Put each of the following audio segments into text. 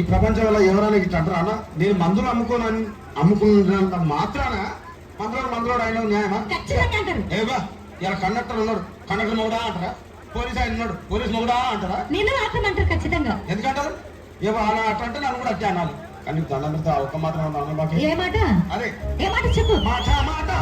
ఈ ప్రపంచంలో ఎవరైనా ఇట్లా అంటారా? అన్న నేను మందులు అమ్ముకోను అమ్ముకున్నంత మాత్రాన మందులోడు మందులోడు అయిన న్యాయమా? ఏవా ఇలా కండక్టర్ ఉన్నాడు. కండక్టర్ మొగుడా అంటారా? పోలీస్ ఆయన ఉన్నాడు. పోలీస్ మొగుడా అంటారా? మాత్రం అంటారు ఖచ్చితంగా. ఎందుకంటారు? ఏవో అలా అట్లా అంటే నన్ను కూడా అట్టే అనాలి. కానీ నీకు దండం పెడితే ఒక్క మాత్రం ఏ మాట? అరే. మాట చెప్పు. మాటి మాటి.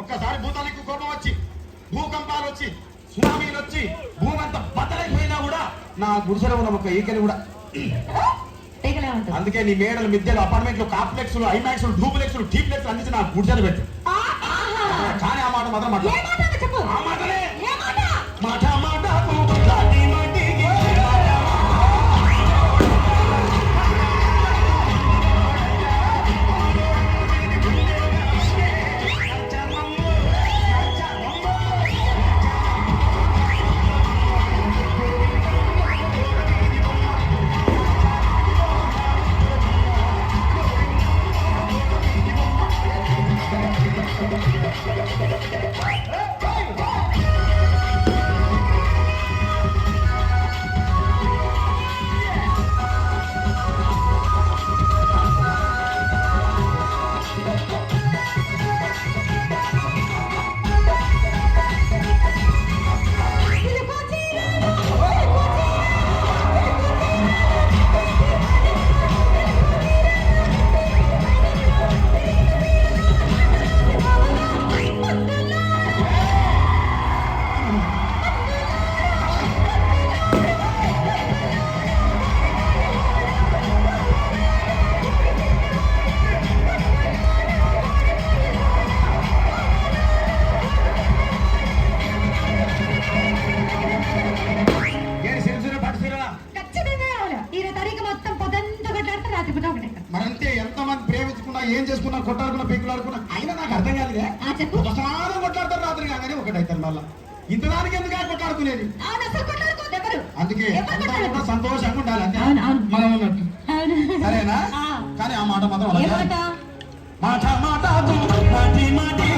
ఒక్కసారి భూతానికి కోపం వచ్చి భూకంపాలు వచ్చి సునామీలు వచ్చి భూమి అంతా బద్దలైపోయినా కూడా నా గుడిసెలో ఉన్న ఒక ఈకని కూడా. అందుకే నీ మేడలు మిద్దెలు అపార్ట్మెంట్లు కాంప్లెక్స్లు ఐమాక్స్లు డూప్లెక్స్లు డీప్లెక్స్లు అందించి నా గుడిసెలు పెట్టు. కానీ ఆ మాట మాత్రం మాట్లాడు. కొట్లాడితే రాత్రి పూట ఒకటే మరంతే ఎంతమంది ప్రేమించుకున్నా ఏం చేసుకున్నా కొట్టాడుకున్నా పీకులాడుకున్నా అయినా నాకు అర్థం కాదులే. ఆ చెప్పు. ఒకసారి కొట్లాడతారు రాత్రి కాగానే ఒకటైతారు మళ్ళా. ఇంతదానికి ఎందుకు కొట్లాడుకునేది? అందుకే సంతోషంగా ఉండాలి అంతే. మనం ఉన్నట్టు. సరేనా? ఆ. కానీ ఆ మాట మాత్రం మాట? మాట మాటి మాటి